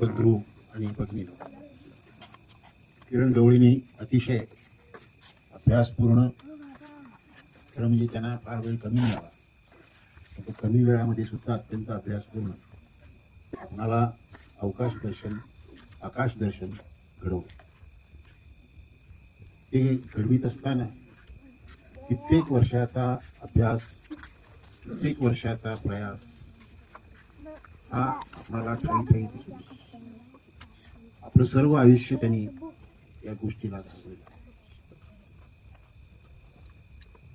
बंधू आणि पद्मी किरण गवळीने अतिशय अभ्यासपूर्ण खरं म्हणजे त्यांना फार वेळ कमी मिळाला तो कमी वेळामध्ये सुद्धा अत्यंत अभ्यासपूर्ण. आपणाला अवकाश दर्शन आकाश दर्शन घडवलं. ते घडवीत असताना कित्येक वर्षाचा अभ्यास कित्येक वर्षाचा प्रयास हा आपणाला ठाई ठाई दिसून आपलं सर्व आयुष्य त्यांनी या गोष्टीला घालवलं.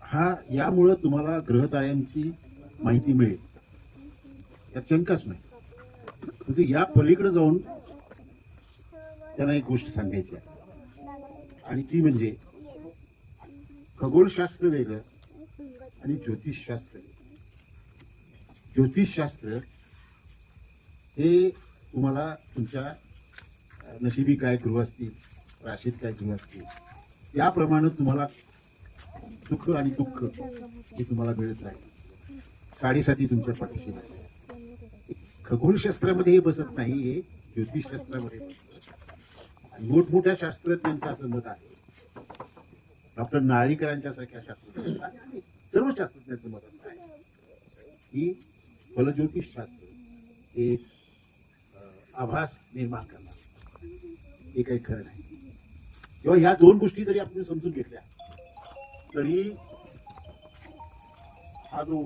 हा यामुळं तुम्हाला ग्रहताऱ्यांची माहिती मिळेल. यात शंकाच नाही. म्हणजे या पलीकडे जाऊन त्यांना एक गोष्ट सांगायची आहे. आणि ती म्हणजे खगोलशास्त्र वेगळं आणि ज्योतिषशास्त्र ज्योतिषशास्त्र हे तुम्हाला तुमच्या नशिबी काय गृहस्थी असतील राशीत काय गृहस्थी असतील त्याप्रमाणे तुम्हाला सुख आणि दुःख हे तुम्हाला मिळत राहील. साडेसाती तुमच्या पाठीशी खगोलशास्त्रामध्ये हे बसत नाही हे ज्योतिषशास्त्रामध्ये आणि मोठमोठ्या शास्त्रज्ञांचं असं मत आहे. डॉक्टर नाळीकरांच्या सारख्या शास्त्रज्ञांचं सर्व शास्त्रज्ञांचं मत असं आहे की फलज्योतिषशास्त्र हे आभास निर्माण करणार. हे काही खरं नाही. किंवा ह्या दोन गोष्टी जरी आपण समजून घेतल्या तरी हा जो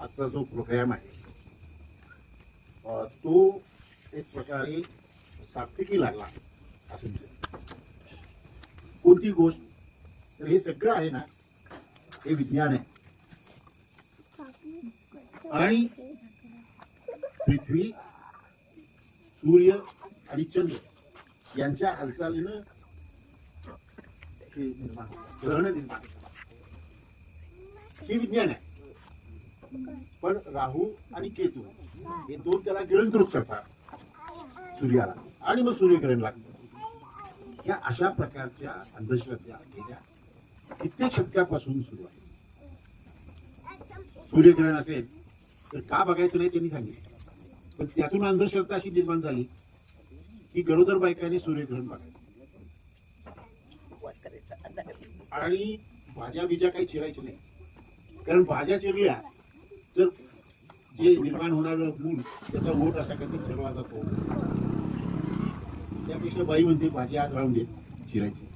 आजचा जो प्रोग्राम आहे तो एक प्रकारे सात्विकी लागला असं मी कोणती गोष्ट? तर हे सगळं आहे ना हे विज्ञान आहे. आणि पृथ्वी सूर्य आणि चंद्र. यांच्या हालचालीनं हे निर्माण ग्रहण निर्माण हे विज्ञान आहे. पण राहू आणि केतू हे दोन त्याला गिळंकृत करतात. सूर्याला. आणि मग सूर्यग्रहण लागतं या अशा प्रकारच्या अंधश्रद्धा गेल्या. कित्येक शतकापासून सुरू आहे. सूर्यग्रहण असेल तर का बघायचं नाही त्यांनी सांगितलं. पण त्यातून अंधश्रद्धा अशी निर्माण झाली. की गरोदर बायकांनी सूर्यग्रहण बघायचं आणि भाज्या बिज्या काही चिरायच्या नाही. कारण भाज्या चिरल्या तर जे निर्माण होणारं मूल त्याचा ओट असा कधी चिरला जातो त्यापेक्षा बाई म्हणते भाजी आज राहून दे. चिरायची.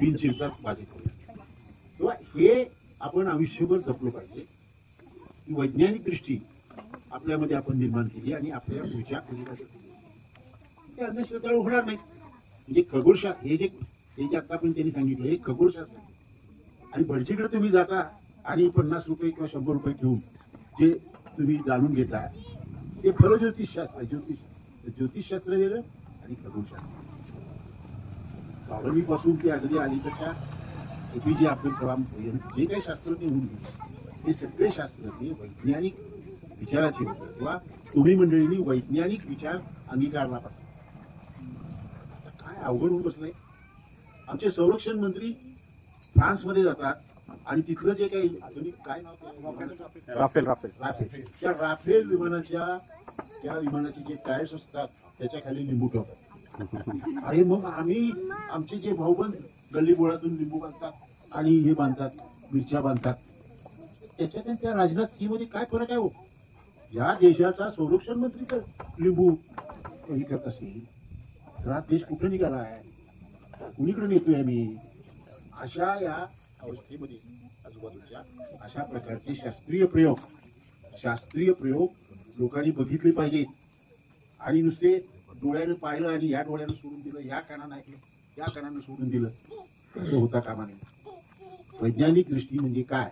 बिन चिरताच भाजी करूया तेव्हा हे आपण आयुष्यभर जपलं पाहिजे. वैज्ञानिक दृष्टी आपल्यामध्ये आपण निर्माण केली आणि आपल्या पुढच्या केली. ते अंधश्रद्धाळू होणार नाही म्हणजे खगोलशास्त्र हे जे हे जे आता पण त्यांनी सांगितलं हे खगोलशास्त्र आहे. आणि भटजीकडे तुम्ही जाता आणि पन्नास रुपये किंवा शंभर रुपये घेऊन जे तुम्ही जाणून घेता ते फलज्योतिषशास्त्र आहे. ज्योतिष ज्योतिषशास्त्र वेगळं आणि खगोलशास्त्रपासून ते अगदी अलीकडच्या एपीजे अब्दुल कलाम जे काही शास्त्रज्ञ होऊन गेले ते सगळे शास्त्रज्ञ वैज्ञानिक विचाराचे होते. किंवा तुम्ही मंडळींनी वैज्ञानिक विचार अंगीकारला पाहिजे. अवघड होऊन बसलंय. आमचे संरक्षण मंत्री फ्रान्समध्ये जातात आणि तिथलं जे काही आधुनिक काय? Rafale Rafale. राफेल. त्या राफेल विमानाच्या त्या विमानाचे जे टायर्स असतात त्याच्याखाली लिंबू ठेवतात. अरे मग आम्ही आमचे जे भाऊबंद गल्ली बोळातून लिंबू बांधतात आणि हे बांधतात मिरच्या बांधतात. त्याच्यात आणि त्या राजनाथ सिंहमध्ये काय फरक आहे हो? या देशाचा संरक्षण मंत्री तर लिंबू हे करत असेल. हा देश कुठं निघाला आहे? कुणीकडे नेतोय आम्ही अशा या अवस्थेमध्ये आजूबाजूच्या अशा प्रकारचे शास्त्रीय प्रयोग शास्त्रीय प्रयोग लोकांनी बघितले पाहिजेत आणि नुसते डोळ्यानं पाहिलं आणि या डोळ्यानं सोडून दिलं या कानानं ऐकलं या कानानं सोडून दिलं. असं होता कामा नये. वैज्ञानिक दृष्टी म्हणजे काय?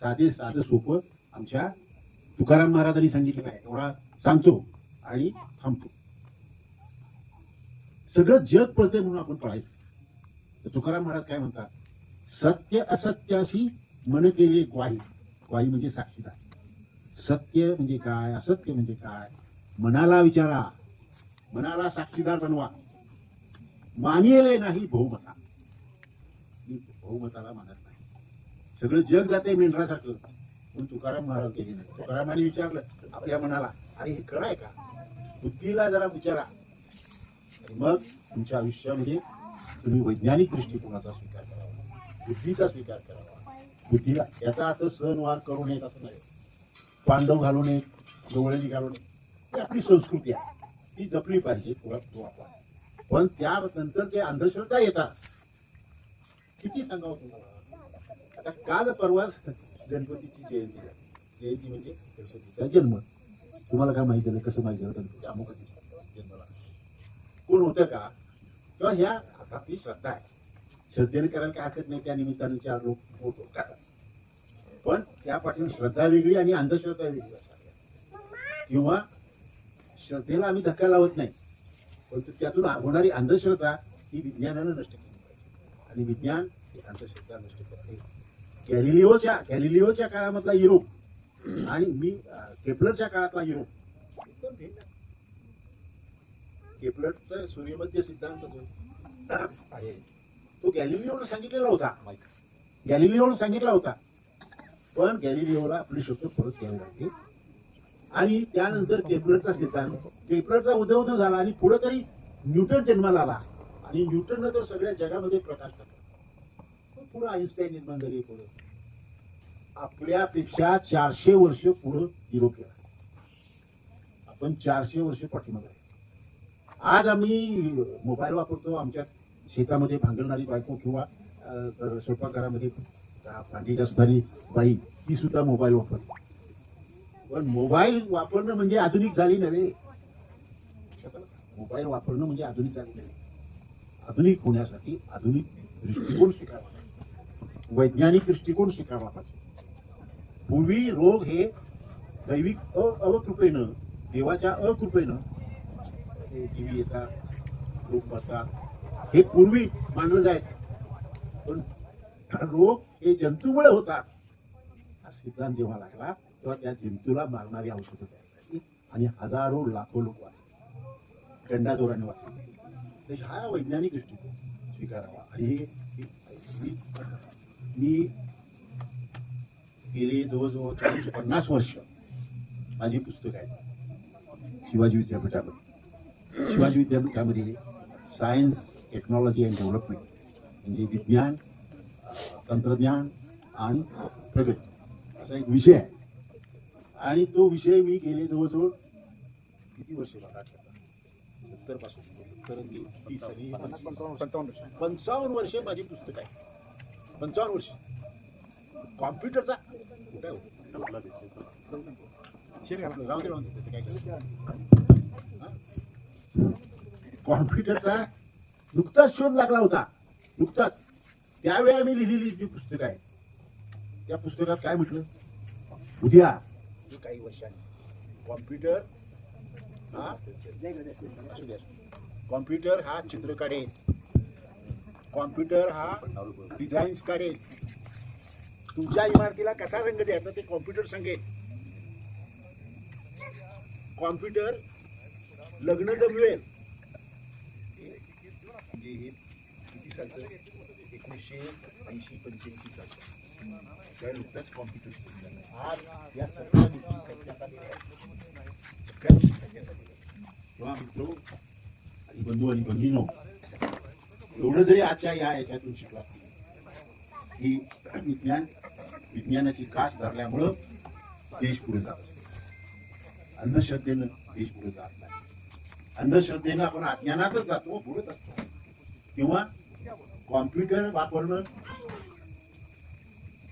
साधे साधं सोपं आमच्या तुकाराम महाराजांनी सांगितलेलं आहे. एवढा सांगतो आणि थांबतो. सगळं जग पळतंय म्हणून आपण पळायचं. तर तुकाराम महाराज काय म्हणतात? सत्य असत्याशी मन केली ग्वाही. ग्वाही म्हणजे साक्षीदार. सत्य म्हणजे काय? असत्य म्हणजे काय? मनाला विचारा. मनाला साक्षीदार बनवा. मानिले नाही बहुमता. मी बहुमताला मानत नाही. सगळं जग जाते मेंढरासारखं. पण तुकाराम महाराज गेले नाही. तुकारामाने विचारलं आपल्या मनाला अरे हे खरं आहे का? बुद्धीला जरा विचारा. मग तुमच्या आयुष्यामध्ये तुम्ही वैज्ञानिक दृष्टिकोनाचा स्वीकार करावा. बुद्धीचा स्वीकार करावा. बुद्धीला याचा अर्थ सणवार करू नयेत असं नाही. पांडव घालू नयेत डोळ्यांनी घालू नये ही आपली संस्कृती आहे. ती जपली पाहिजे तो आपण. पण त्यानंतर जे अंधश्रद्धा येतात किती सांगावं तुम्हाला? आता काल परवाच गणपतीची जयंती झाली. जयंती म्हणजे गणपतीचा जन्म. तुम्हाला काय माहिती झालं कसं माहिती झालं गणपती अमुक कोण होतं का? किंवा ह्या आता आपली श्रद्धा आहे. श्रद्धेने करायला काय हरकत नाही त्या निमित्ताने चार लोक होतो काढतात पण त्या पाठीमागे श्रद्धा वेगळी आणि अंधश्रद्धा वेगळी किंवा श्रद्धेला आम्ही धक्का लावत नाही परंतु त्यातून होणारी अंधश्रद्धा ही विज्ञानानं नष्ट केली पाहिजे. आणि विज्ञान ही अंधश्रद्धा नष्ट करते. गॅलिलिओच्या गॅलिलिओच्या काळामधला युरोप आणि मी केपलरच्या काळातला युरोप एकदम भिन्न. केपलरचा सूर्यमध्य सिद्धांत जो आहे तो गॅलिलिओनं सांगितलेला होता. गॅलिलिओनं सांगितला होता. पण गॅलिलिओला आपले शब्द परत घ्यावे लागले. आणि त्यानंतर केपलरचा सिद्धांत. केपलरचा उदय उदय झाला आणि पुढे तरी न्यूटन जन्माला आला. आणि न्यूटननं तर सगळ्या जगामध्ये प्रकाश टाकला. पुढे आईन्स्टाईन निर्माण झाली पुढे. आपल्यापेक्षा चारशे वर्ष पुढे युरोप गेला आपण चारशे वर्ष पाठीमागे. आज आम्ही मोबाईल वापरतो आमच्या शेतामध्ये भांगलणारी बायको किंवा स्वयंपाकघरामध्ये भांडी घासणारी बाई ही सुद्धा मोबाईल वापरते. पण मोबाईल वापरणं म्हणजे आधुनिक झाली नव्हे. मोबाईल वापरणं म्हणजे आधुनिक झाली नव्हे. आधुनिक होण्यासाठी आधुनिक दृष्टिकोन शिकावा वैज्ञानिक दृष्टिकोन शिकावा पाहिजे. पूर्वी रोग हे दैविक अ अवकृपेनं देवाच्या अकृपेनं हे जीवी येतात रोग बसतात हे पूर्वी मानलं जायचं. पण रोग हे जंतूमुळे होतात. हा सिद्धांत जेव्हा लागला तेव्हा त्या जंतूला मारणारी औषधं द्यायची. आणि हजारो लाखो लोक वाचले. गंडाजोराने वाचले. तर हा वैज्ञानिक दृष्टिकोन स्वीकारावा. आणि हे मी- गेले जवळजवळ चाळीस पन्नास वर्ष माझी पुस्तक आहे शिवाजी विद्यापीठामध्ये. शिवाजी विद्यापीठामध्ये सायन्स टेक्नॉलॉजी अँड डेव्हलपमेंट म्हणजे विज्ञान तंत्रज्ञान आणि प्रगती असा एक विषय आहे. आणि तो विषय मी गेले जवळजवळ किती वर्ष सत्तरपासून. सत्तर आणि पंचावन्न वर्ष माझी पुस्तक आहे. पंचावन्न वर्ष. कॉम्प्युटरचा काय करायचं? हा? कॉम्प्युटरचा नुकताच शोध लागला होता. नुकताच. त्यावेळी मी लिहिलेली जी पुस्तक आहे त्या पुस्तकात काय म्हटलं? उद्या. काही वर्षांनी. कॉम्प्युटर हा? कॉम्प्युटर हा चित्र काढेल. कॉम्प्युटर हा डिझाईन्स काढेल. तुमच्या इमारतीला कसा रंग द्यायचा ते कॉम्प्युटर सांगेल. कॉम्प्युटर लग्न जमवेल. म्हणजे हे किती सालचं एकोणीसशे ऐंशी पंच्याऐंशी सालचं त्या नुकताच कॉम्पिटिशन झालं. आज या सगळ्या गोष्टी करण्यात आलेल्या आहेत. सगळ्या गोष्टी करण्यात आलेल्या तेव्हा मित्रो आणि बंधू आणि भगिनीनो एवढं जरी आजच्या या याच्यातून शिकला की विज्ञान विज्ञानाची कास धरल्यामुळं देश पुढे जात असतो अंधश्रद्धेनं देश पुढे जात नाही अंधश्रद्धेनं आपण अज्ञानातच जातो पुढेच असतो किंवा कॉम्प्युटर वापरणं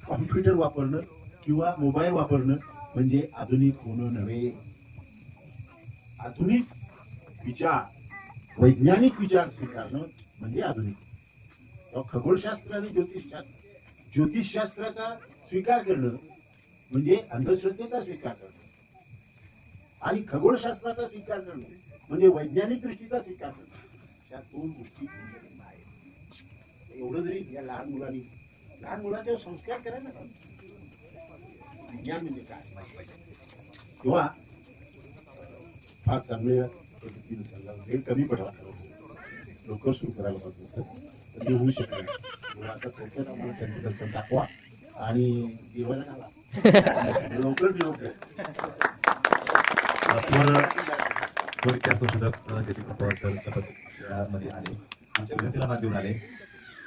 कॉम्प्युटर वापरणं किंवा मोबाईल वापरणं म्हणजे आधुनिक होणं नव्हे. आधुनिक विचार वैज्ञानिक विचार स्वीकारणं म्हणजे आधुनिक. खगोलशास्त्र आणि ज्योतिषशास्त्र ज्योतिषशास्त्राचा स्वीकार करणं म्हणजे अंधश्रद्धेचा स्वीकार करणं. आणि खगोलशास्त्राचा स्वीकार करणं म्हणजे वैज्ञानिक दृष्टीचा स्वीकार करणं. या दोन गोष्टी एवढं जरी या लहान मुलांनी लहान मुलाचे संस्कार करायला विज्ञान म्हणजे काय? किंवा फार चांगल्या पद्धतीने चालला वेळ कमी पडला लवकर सुरू करायला पाहिजे होतं. ते होऊ शकत नाही. आता थोडक्यात आम्हाला त्यांनी दर्शन दाखवा आणि जेवायला घाला. लवकर लवकर थोडक्या संशोधक अ, जयदीप सतत यामध्ये आले. आमच्या विनंतीला मान देऊन आले.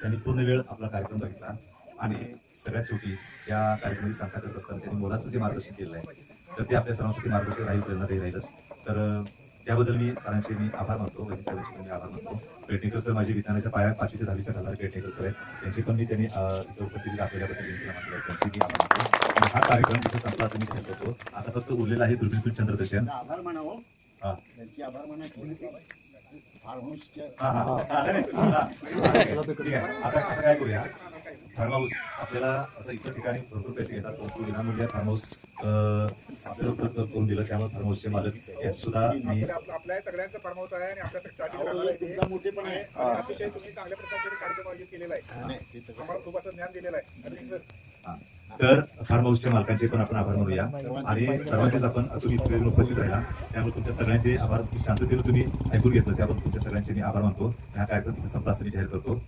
त्यांनी पूर्ण वेळ आपला कार्यक्रम बघितला. आणि सगळ्यात शेवटी या कार्यक्रमाची सांगता करत असताना त्यांनी मोलाचं जे मार्गदर्शन केलेलं आहे तर ते आपल्या सर्वांसाठी मार्गदर्शन राहील प्रेरणादायी राहीलच. तर त्याबद्दल मी सरांचे मी आभार मानतो वैदिक पण मी आभार मानतो. पेडणेकर सर माझे विज्ञानाच्या पाया पाचवी ते दहावीचा घालणारे पेडणेकर सर आहेत. त्यांची पण मी त्यांनी उपस्थिती दाखवल्याबद्दल मी त्यांना मानतो त्यांची मी आभार मानतो. हा कार्यक्रम इथे संपला असं मी जाहीर करतो आता फक्त उरलेला आहे दुर्बिन चंद्रदर्शन आभार म्हणावं हा. त्यांची आभार म्हणायचे फार्म हाऊसच्या आता काय करूया? फार्म हाऊस आपल्याला आता इतर ठिकाणी भरपूर पैसे घेतात. परंतु विनामूल्य फार्म हाऊस आपल्याला उपलब्ध करून दिलं. त्यामुळे फार्म हाऊसचे मालक यात सुद्धा. मी आपलं- आपलं- आपल्या सगळ्यांचं आहे आणि अहो, राहणार आहे. ते. तुमचा मोठे पण आहे. आणि अतिशय तुम्ही चांगल्या प्रकारचे कार्यक्रम आयोजित केलेला आहे. आम्हाला खूप असं ज्ञान दिलेलं आहे. आणि तर फार्म हाऊसच्या मालकांचे पण आपण आभार मानूया. आणि सर्वांचेच आपण तुम्ही इथे उपस्थित राहिला. त्यामुळे तुमच्या सगळ्यांचे आभार. शांततेनं तुम्ही ऐकून घेतलं. त्याबद्दल तुमच्या सगळ्यांचे मी आभार मानतो. हा कार्यक्रम संपला असं जाहीर करतो.